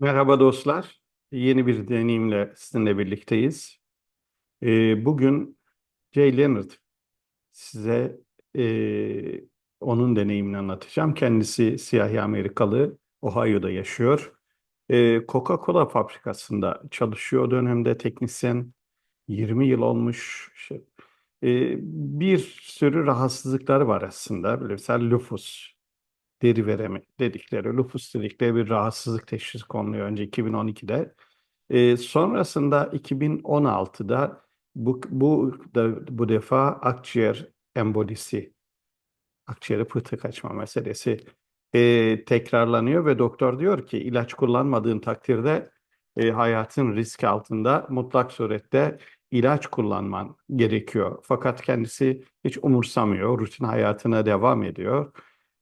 Merhaba dostlar. Yeni bir deneyimle sizinle birlikteyiz. Ee, bugün Jay Leonard size e, onun deneyimini anlatacağım. Kendisi siyahi Amerikalı, Ohio'da yaşıyor. Ee, Coca-Cola fabrikasında çalışıyor dönemde teknisyen. 20 yıl olmuş. İşte, e, bir sürü rahatsızlıkları var aslında. Böyle mesela lupus deri veremi dedikleri, lupus dedikleri bir rahatsızlık teşhisi konuluyor önce 2012'de. Ee, sonrasında 2016'da bu, bu da bu defa akciğer embolisi, akciğere pıhtı kaçma meselesi e, tekrarlanıyor ve doktor diyor ki ilaç kullanmadığın takdirde e, hayatın risk altında mutlak surette ilaç kullanman gerekiyor. Fakat kendisi hiç umursamıyor, rutin hayatına devam ediyor.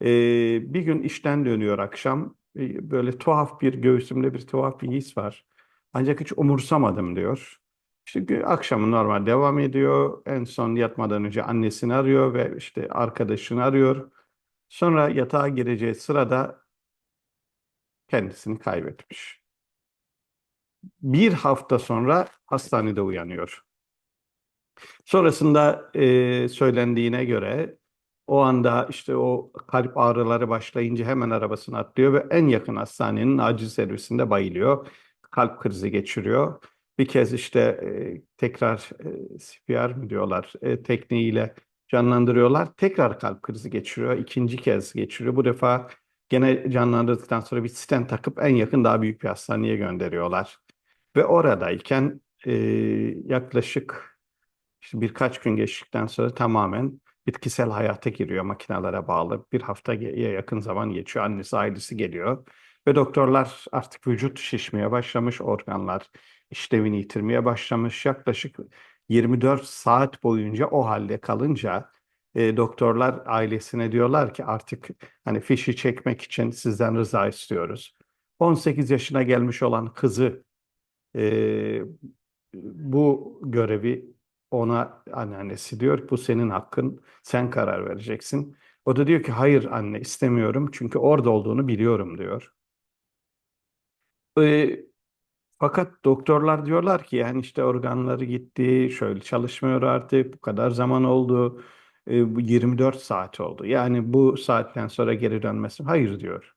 Ee, bir gün işten dönüyor akşam. Ee, Böyle tuhaf bir göğsümde bir tuhaf bir his var. Ancak hiç umursamadım diyor. İşte akşamı normal devam ediyor. En son yatmadan önce annesini arıyor ve işte arkadaşını arıyor. Sonra yatağa gireceği sırada kendisini kaybetmiş. Bir hafta sonra hastanede uyanıyor. Sonrasında e, söylendiğine göre o anda işte o kalp ağrıları başlayınca hemen arabasına atlıyor ve en yakın hastanenin acil servisinde bayılıyor. Kalp krizi geçiriyor. Bir kez işte e, tekrar e, CPR mı diyorlar e, tekniğiyle canlandırıyorlar. Tekrar kalp krizi geçiriyor. İkinci kez geçiriyor. Bu defa gene canlandırdıktan sonra bir stent takıp en yakın daha büyük bir hastaneye gönderiyorlar. Ve oradayken e, yaklaşık işte birkaç gün geçtikten sonra tamamen bitkisel hayata giriyor makinelere bağlı. Bir haftaya yakın zaman geçiyor. Annesi, ailesi geliyor. Ve doktorlar artık vücut şişmeye başlamış, organlar işlevini yitirmeye başlamış. Yaklaşık 24 saat boyunca o halde kalınca e, doktorlar ailesine diyorlar ki artık hani fişi çekmek için sizden rıza istiyoruz. 18 yaşına gelmiş olan kızı e, bu görevi ona anneannesi diyor bu senin hakkın sen karar vereceksin. O da diyor ki hayır anne istemiyorum çünkü orada olduğunu biliyorum diyor. E, fakat doktorlar diyorlar ki yani işte organları gitti şöyle çalışmıyor artık bu kadar zaman oldu e, bu 24 saat oldu. Yani bu saatten sonra geri dönmesi hayır diyor.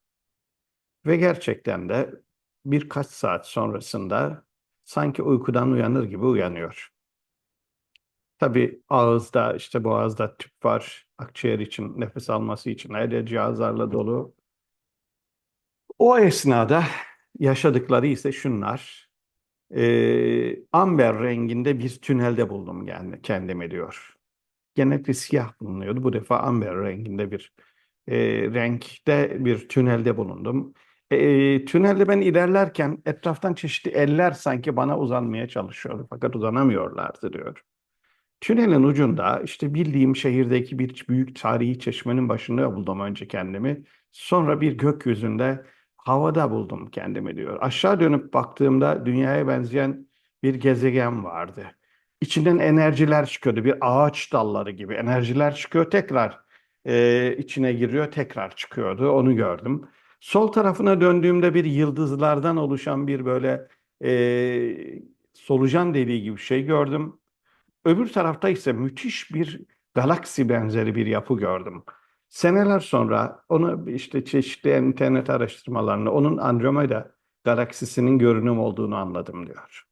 Ve gerçekten de birkaç saat sonrasında sanki uykudan uyanır gibi uyanıyor. Tabii ağızda işte boğazda tüp var. Akciğer için nefes alması için her yer cihazlarla dolu. O esnada yaşadıkları ise şunlar. Ee, amber renginde bir tünelde buldum yani kendimi diyor. Genellikle siyah bulunuyordu. Bu defa amber renginde bir e, renkte bir tünelde bulundum. E, tünelde ben ilerlerken etraftan çeşitli eller sanki bana uzanmaya çalışıyordu. Fakat uzanamıyorlardı diyor. Tünelin ucunda işte bildiğim şehirdeki bir büyük tarihi çeşmenin başında buldum önce kendimi. Sonra bir gökyüzünde havada buldum kendimi diyor. Aşağı dönüp baktığımda dünyaya benzeyen bir gezegen vardı. İçinden enerjiler çıkıyordu. Bir ağaç dalları gibi enerjiler çıkıyor tekrar e, içine giriyor tekrar çıkıyordu. Onu gördüm. Sol tarafına döndüğümde bir yıldızlardan oluşan bir böyle e, solucan deliği gibi bir şey gördüm. Öbür tarafta ise müthiş bir galaksi benzeri bir yapı gördüm. Seneler sonra onu işte çeşitli internet araştırmalarında onun Andromeda galaksisinin görünüm olduğunu anladım diyor.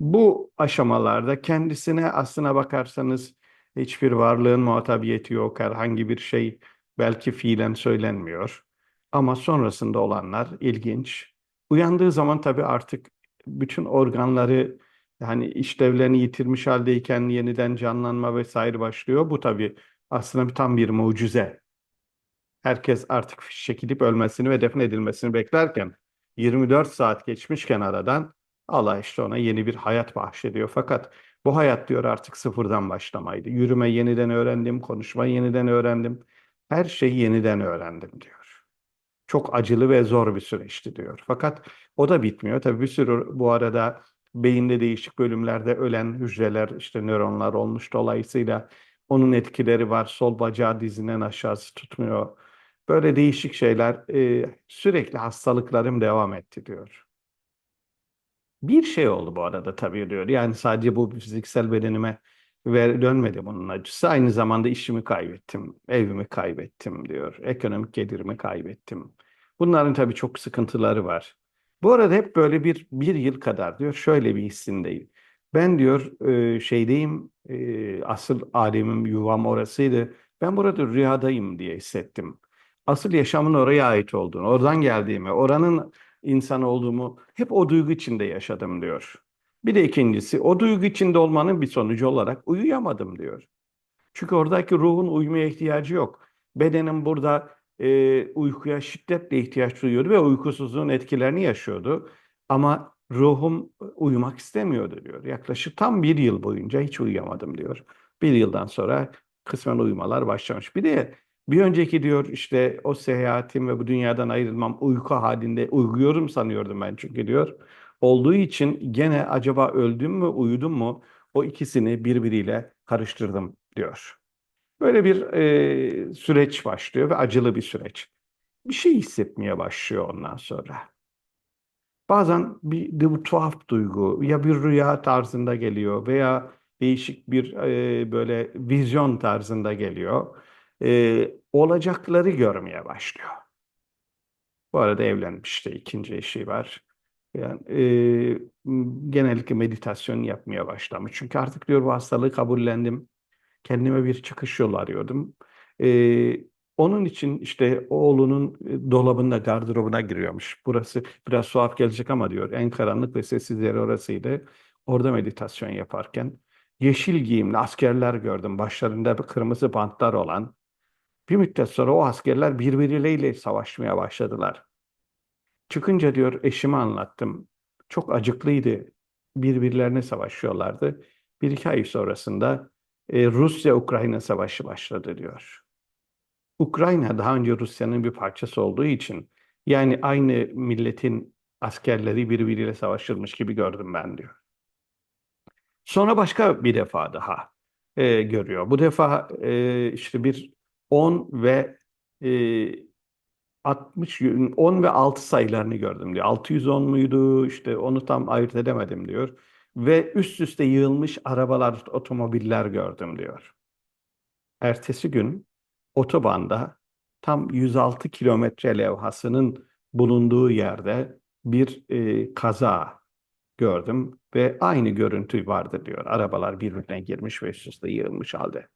Bu aşamalarda kendisine aslına bakarsanız hiçbir varlığın muhatabiyeti yok. Herhangi bir şey belki fiilen söylenmiyor. Ama sonrasında olanlar ilginç. Uyandığı zaman tabii artık bütün organları yani işlevlerini yitirmiş haldeyken yeniden canlanma vesaire başlıyor. Bu tabii aslında bir tam bir mucize. Herkes artık çekilip ölmesini ve defnedilmesini beklerken 24 saat geçmişken aradan Allah işte ona yeni bir hayat bahşediyor. Fakat bu hayat diyor artık sıfırdan başlamaydı. Yürüme yeniden öğrendim, konuşma yeniden öğrendim. Her şeyi yeniden öğrendim diyor. Çok acılı ve zor bir süreçti diyor. Fakat o da bitmiyor. Tabii bir sürü bu arada beyinde değişik bölümlerde ölen hücreler, işte nöronlar olmuş. Dolayısıyla onun etkileri var. Sol bacağı dizinden aşağısı tutmuyor. Böyle değişik şeyler e, sürekli hastalıklarım devam etti diyor. Bir şey oldu bu arada tabii diyor. Yani sadece bu fiziksel bedenime ver, dönmedi bunun acısı. Aynı zamanda işimi kaybettim, evimi kaybettim diyor. Ekonomik gelirimi kaybettim. Bunların tabii çok sıkıntıları var. Bu arada hep böyle bir, bir yıl kadar diyor şöyle bir hissindeyim. Ben diyor e, şeydeyim, e, asıl alemim, yuvam orasıydı. Ben burada rüyadayım diye hissettim. Asıl yaşamın oraya ait olduğunu, oradan geldiğimi, oranın insan olduğumu hep o duygu içinde yaşadım diyor. Bir de ikincisi o duygu içinde olmanın bir sonucu olarak uyuyamadım diyor. Çünkü oradaki ruhun uyumaya ihtiyacı yok. Bedenim burada e, uykuya şiddetle ihtiyaç duyuyordu ve uykusuzluğun etkilerini yaşıyordu. Ama ruhum uyumak istemiyordu diyor. Yaklaşık tam bir yıl boyunca hiç uyuyamadım diyor. Bir yıldan sonra kısmen uyumalar başlamış. Bir de bir önceki diyor işte o seyahatim ve bu dünyadan ayrılmam uyku halinde uyuyorum sanıyordum ben çünkü diyor. Olduğu için gene acaba öldüm mü uyudum mu o ikisini birbiriyle karıştırdım diyor. Böyle bir e, süreç başlıyor ve acılı bir süreç. Bir şey hissetmeye başlıyor ondan sonra. Bazen bir, bir tuhaf duygu ya bir rüya tarzında geliyor veya değişik bir e, böyle vizyon tarzında geliyor. E, olacakları görmeye başlıyor. Bu arada evlenmiş işte ikinci eşi var. Yani e, genellikle meditasyon yapmaya başlamış. Çünkü artık diyor bu hastalığı kabullendim. Kendime bir çıkış yolu arıyordum. E, onun için işte oğlunun dolabında gardırobuna giriyormuş. Burası biraz tuhaf gelecek ama diyor en karanlık ve sessiz yeri orasıydı. Orada meditasyon yaparken yeşil giyimli askerler gördüm. Başlarında kırmızı bantlar olan. Bir müddet sonra o askerler birbirleriyle savaşmaya başladılar. Çıkınca diyor eşime anlattım. Çok acıklıydı. Birbirlerine savaşıyorlardı. Bir iki ay sonrasında e, Rusya-Ukrayna savaşı başladı diyor. Ukrayna daha önce Rusya'nın bir parçası olduğu için yani aynı milletin askerleri birbiriyle savaşılmış gibi gördüm ben diyor. Sonra başka bir defa daha e, görüyor. Bu defa e, işte bir 10 ve e, 60 10 ve 6 sayılarını gördüm diyor. 610 muydu? İşte onu tam ayırt edemedim diyor. Ve üst üste yığılmış arabalar, otomobiller gördüm diyor. Ertesi gün otobanda tam 106 kilometre levhasının bulunduğu yerde bir e, kaza gördüm ve aynı görüntü vardı diyor. Arabalar birbirine girmiş ve üst üste yığılmış halde.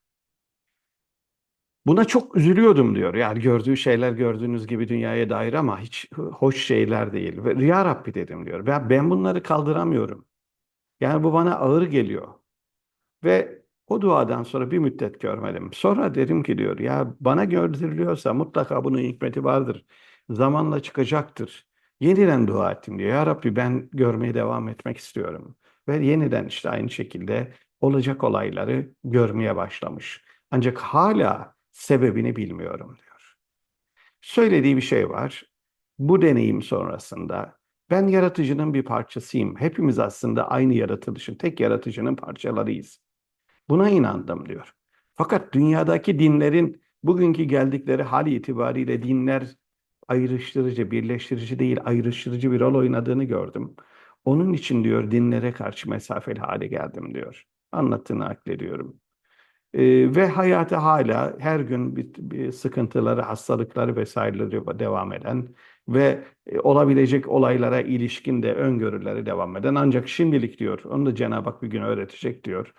Buna çok üzülüyordum diyor. Yani gördüğü şeyler gördüğünüz gibi dünyaya dair ama hiç hoş şeyler değil. Ve Ya Rabbi dedim diyor. Ben, ben bunları kaldıramıyorum. Yani bu bana ağır geliyor. Ve o duadan sonra bir müddet görmedim. Sonra dedim ki diyor ya bana gördürülüyorsa mutlaka bunun hikmeti vardır. Zamanla çıkacaktır. Yeniden dua ettim diyor. Ya Rabbi ben görmeye devam etmek istiyorum. Ve yeniden işte aynı şekilde olacak olayları görmeye başlamış. Ancak hala sebebini bilmiyorum diyor. Söylediği bir şey var. Bu deneyim sonrasında ben yaratıcının bir parçasıyım. Hepimiz aslında aynı yaratılışın, tek yaratıcının parçalarıyız. Buna inandım diyor. Fakat dünyadaki dinlerin bugünkü geldikleri hali itibariyle dinler ayrıştırıcı, birleştirici değil, ayrıştırıcı bir rol oynadığını gördüm. Onun için diyor dinlere karşı mesafeli hale geldim diyor. Anlattığını naklediyorum. Ee, ve hayata hala her gün bir, bir sıkıntıları, hastalıkları vesaireleri devam eden ve e, olabilecek olaylara ilişkin de öngörüleri devam eden ancak şimdilik diyor, onu da Cenab-ı Hak bir gün öğretecek diyor.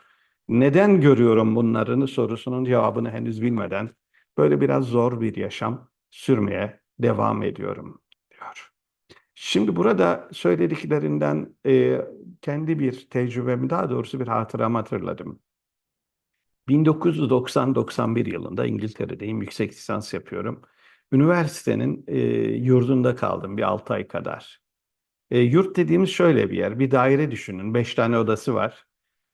Neden görüyorum bunlarını sorusunun cevabını henüz bilmeden böyle biraz zor bir yaşam sürmeye devam ediyorum diyor. Şimdi burada söylediklerinden e, kendi bir tecrübemi daha doğrusu bir hatıramı hatırladım. 1990-91 yılında İngiltere'deyim, yüksek lisans yapıyorum. Üniversitenin e, yurdunda kaldım bir 6 ay kadar. E, yurt dediğimiz şöyle bir yer, bir daire düşünün, 5 tane odası var.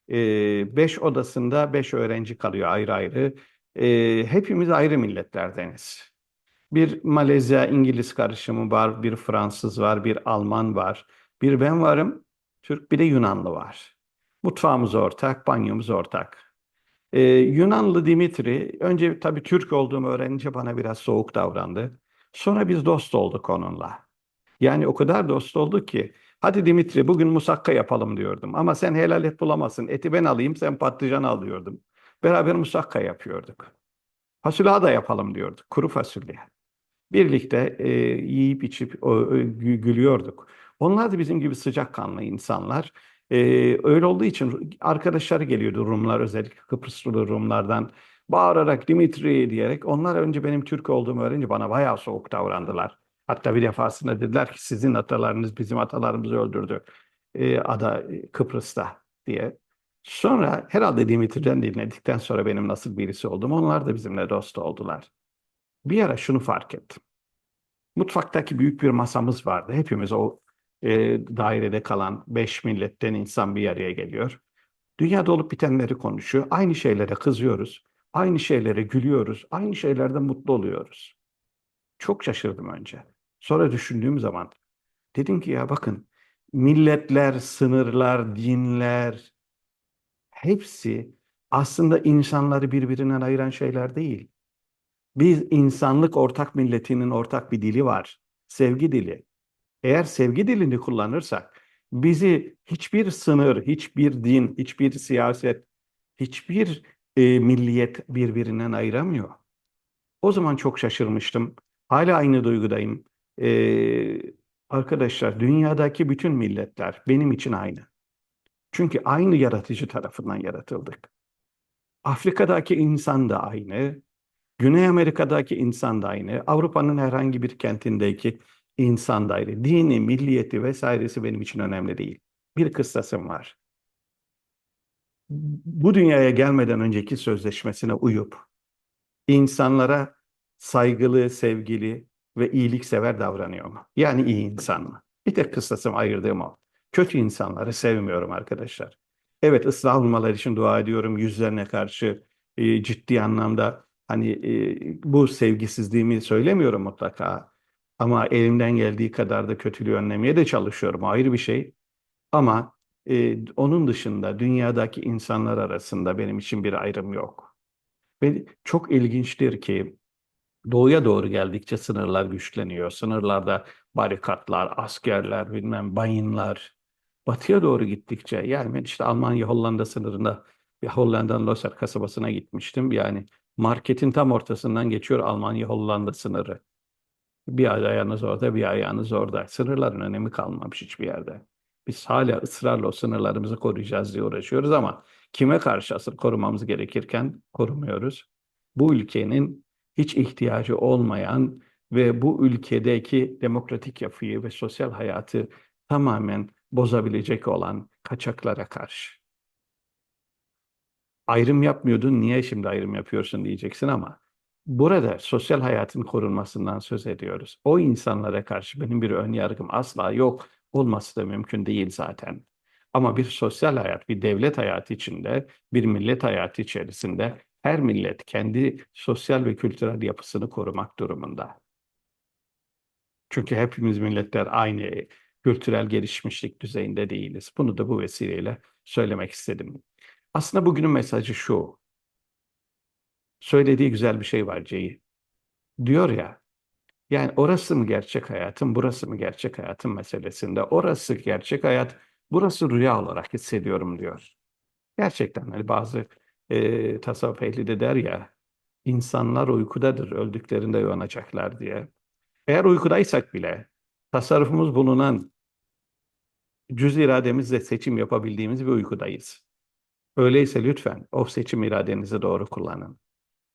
5 e, odasında 5 öğrenci kalıyor ayrı ayrı. E, hepimiz ayrı milletlerdeniz. Bir Malezya, İngiliz karışımı var, bir Fransız var, bir Alman var. Bir ben varım, Türk bir de Yunanlı var. Mutfağımız ortak, banyomuz ortak. Ee, Yunanlı Dimitri, önce tabii Türk olduğumu öğrenince bana biraz soğuk davrandı. Sonra biz dost olduk onunla. Yani o kadar dost olduk ki, hadi Dimitri bugün musakka yapalım diyordum. Ama sen helal et bulamazsın, eti ben alayım, sen patlıcan al diyordum. Beraber musakka yapıyorduk. Fasulye da yapalım diyorduk, kuru fasulye. Birlikte e, yiyip içip o, gülüyorduk. Onlar da bizim gibi sıcakkanlı insanlar. E, öyle olduğu için arkadaşları geliyordu Rumlar özellikle Kıbrıslı Rumlardan bağırarak Dimitri diyerek onlar önce benim Türk olduğumu öğrenince bana bayağı soğuk davrandılar. Hatta bir defasında dediler ki sizin atalarınız bizim atalarımızı öldürdü e, ada Kıbrıs'ta diye. Sonra herhalde Dimitri'den dinledikten sonra benim nasıl birisi olduğumu onlar da bizimle dost oldular. Bir ara şunu fark ettim. Mutfaktaki büyük bir masamız vardı. Hepimiz o e, dairede kalan beş milletten insan bir araya geliyor. Dünyada olup bitenleri konuşuyor. Aynı şeylere kızıyoruz. Aynı şeylere gülüyoruz. Aynı şeylerden mutlu oluyoruz. Çok şaşırdım önce. Sonra düşündüğüm zaman dedim ki ya bakın milletler, sınırlar, dinler hepsi aslında insanları birbirinden ayıran şeyler değil. Biz insanlık ortak milletinin ortak bir dili var. Sevgi dili. Eğer sevgi dilini kullanırsak bizi hiçbir sınır, hiçbir din, hiçbir siyaset, hiçbir e, milliyet birbirinden ayıramıyor. O zaman çok şaşırmıştım. Hala aynı duygudayım. Ee, arkadaşlar, dünyadaki bütün milletler benim için aynı. Çünkü aynı yaratıcı tarafından yaratıldık. Afrika'daki insan da aynı. Güney Amerika'daki insan da aynı. Avrupa'nın herhangi bir kentindeki insan. Dini, milliyeti vesairesi benim için önemli değil. Bir kıssasım var. Bu dünyaya gelmeden önceki sözleşmesine uyup insanlara saygılı, sevgili ve iyiliksever davranıyor mu? Yani iyi insan mı? Bir tek kıssasım ayırdığım o. Kötü insanları sevmiyorum arkadaşlar. Evet ıslah olmaları için dua ediyorum yüzlerine karşı e, ciddi anlamda hani e, bu sevgisizliğimi söylemiyorum mutlaka. Ama elimden geldiği kadar da kötülüğü önlemeye de çalışıyorum. Ayrı bir şey. Ama e, onun dışında dünyadaki insanlar arasında benim için bir ayrım yok. Ve çok ilginçtir ki doğuya doğru geldikçe sınırlar güçleniyor. Sınırlarda barikatlar, askerler, bilmem bayınlar. Batıya doğru gittikçe yani ben işte Almanya-Hollanda sınırında bir Hollanda'nın Loser kasabasına gitmiştim. Yani marketin tam ortasından geçiyor Almanya-Hollanda sınırı. Bir ayağınız orada, bir ayağınız orada. Sınırların önemi kalmamış hiçbir yerde. Biz hala ısrarla o sınırlarımızı koruyacağız diye uğraşıyoruz ama kime karşı asıl korumamız gerekirken korumuyoruz. Bu ülkenin hiç ihtiyacı olmayan ve bu ülkedeki demokratik yapıyı ve sosyal hayatı tamamen bozabilecek olan kaçaklara karşı. Ayrım yapmıyordun, niye şimdi ayrım yapıyorsun diyeceksin ama burada sosyal hayatın korunmasından söz ediyoruz. O insanlara karşı benim bir ön yargım asla yok. Olması da mümkün değil zaten. Ama bir sosyal hayat, bir devlet hayatı içinde, bir millet hayatı içerisinde her millet kendi sosyal ve kültürel yapısını korumak durumunda. Çünkü hepimiz milletler aynı kültürel gelişmişlik düzeyinde değiliz. Bunu da bu vesileyle söylemek istedim. Aslında bugünün mesajı şu. Söylediği güzel bir şey var Ceyi. Diyor ya, yani orası mı gerçek hayatım, burası mı gerçek hayatım meselesinde. Orası gerçek hayat, burası rüya olarak hissediyorum diyor. Gerçekten hani bazı e, tasavvuf ehli de der ya, insanlar uykudadır, öldüklerinde uyanacaklar diye. Eğer uykudaysak bile tasarrufumuz bulunan cüz irademizle seçim yapabildiğimiz bir uykudayız. Öyleyse lütfen o seçim iradenizi doğru kullanın.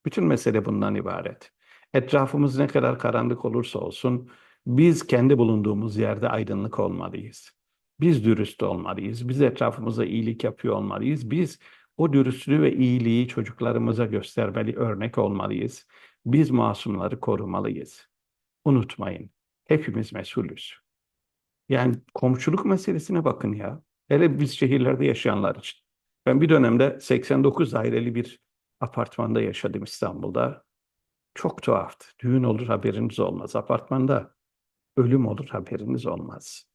Bütün mesele bundan ibaret. Etrafımız ne kadar karanlık olursa olsun biz kendi bulunduğumuz yerde aydınlık olmalıyız. Biz dürüst olmalıyız. Biz etrafımıza iyilik yapıyor olmalıyız. Biz o dürüstlüğü ve iyiliği çocuklarımıza göstermeli, örnek olmalıyız. Biz masumları korumalıyız. Unutmayın, hepimiz mesulüz. Yani komşuluk meselesine bakın ya. Hele biz şehirlerde yaşayanlar için. Ben bir dönemde 89 daireli bir apartmanda yaşadım İstanbul'da. Çok tuhaftı. Düğün olur haberiniz olmaz. Apartmanda ölüm olur haberiniz olmaz.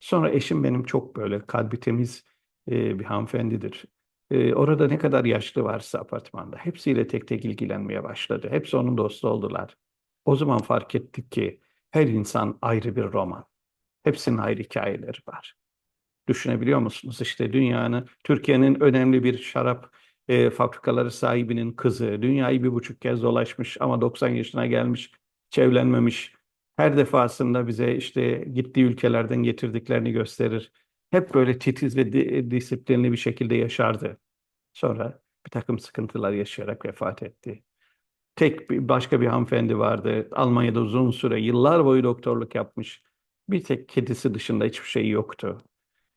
Sonra eşim benim çok böyle kalbi temiz e, bir hanımefendidir. E, orada ne kadar yaşlı varsa apartmanda hepsiyle tek tek ilgilenmeye başladı. Hepsi onun dostu oldular. O zaman fark ettik ki her insan ayrı bir roman. Hepsinin ayrı hikayeleri var. Düşünebiliyor musunuz? İşte dünyanın, Türkiye'nin önemli bir şarap e, fabrikaları sahibinin kızı, dünyayı bir buçuk kez dolaşmış ama 90 yaşına gelmiş, hiç evlenmemiş. Her defasında bize işte gittiği ülkelerden getirdiklerini gösterir. Hep böyle titiz ve di- disiplinli bir şekilde yaşardı. Sonra bir takım sıkıntılar yaşayarak vefat etti. Tek bir, başka bir hanımefendi vardı. Almanya'da uzun süre, yıllar boyu doktorluk yapmış. Bir tek kedisi dışında hiçbir şey yoktu.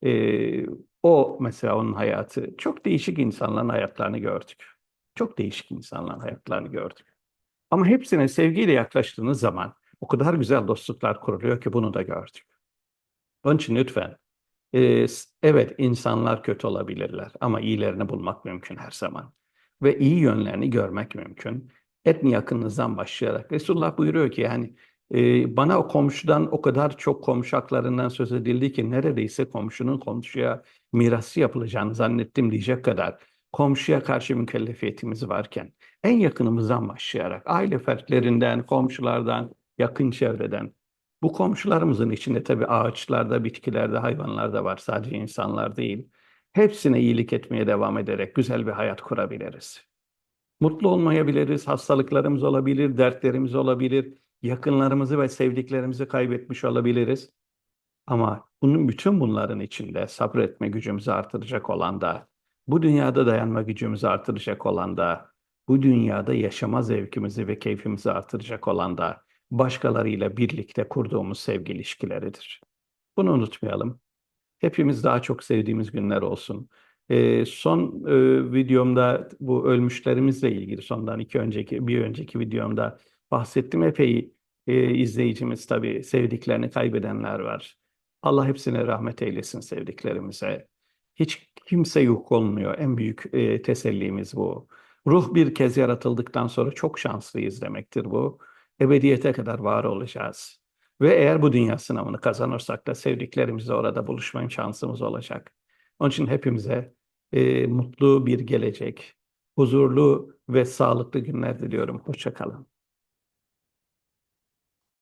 Ee, o mesela onun hayatı. Çok değişik insanların hayatlarını gördük. Çok değişik insanların hayatlarını gördük. Ama hepsine sevgiyle yaklaştığınız zaman o kadar güzel dostluklar kuruluyor ki bunu da gördük. Onun için lütfen s- evet insanlar kötü olabilirler ama iyilerini bulmak mümkün her zaman. Ve iyi yönlerini görmek mümkün. Etni yakınınızdan başlayarak. Resulullah buyuruyor ki yani e, bana o komşudan o kadar çok komşu haklarından söz edildi ki neredeyse komşunun komşuya mirası yapılacağını zannettim diyecek kadar komşuya karşı mükellefiyetimiz varken en yakınımızdan başlayarak aile fertlerinden, komşulardan, yakın çevreden bu komşularımızın içinde tabii ağaçlarda, bitkilerde, hayvanlarda var. Sadece insanlar değil. Hepsine iyilik etmeye devam ederek güzel bir hayat kurabiliriz. Mutlu olmayabiliriz, hastalıklarımız olabilir, dertlerimiz olabilir, yakınlarımızı ve sevdiklerimizi kaybetmiş olabiliriz. Ama bunun bütün bunların içinde sabretme gücümüzü artıracak olan da, bu dünyada dayanma gücümüzü artıracak olan da, bu dünyada yaşama zevkimizi ve keyfimizi artıracak olan da başkalarıyla birlikte kurduğumuz sevgi ilişkileridir. Bunu unutmayalım. Hepimiz daha çok sevdiğimiz günler olsun. Ee, son e, videomda bu ölmüşlerimizle ilgili sondan iki önceki bir önceki videomda bahsettim. Epey e, izleyicimiz tabii sevdiklerini kaybedenler var. Allah hepsine rahmet eylesin sevdiklerimize. Hiç kimse yok olmuyor. En büyük e, tesellimiz bu. Ruh bir kez yaratıldıktan sonra çok şanslıyız demektir bu. Ebediyete kadar var olacağız. Ve eğer bu dünya sınavını kazanırsak da sevdiklerimizle orada buluşma şansımız olacak. Onun için hepimize e, mutlu bir gelecek, huzurlu ve sağlıklı günler diliyorum. Hoşça kalın.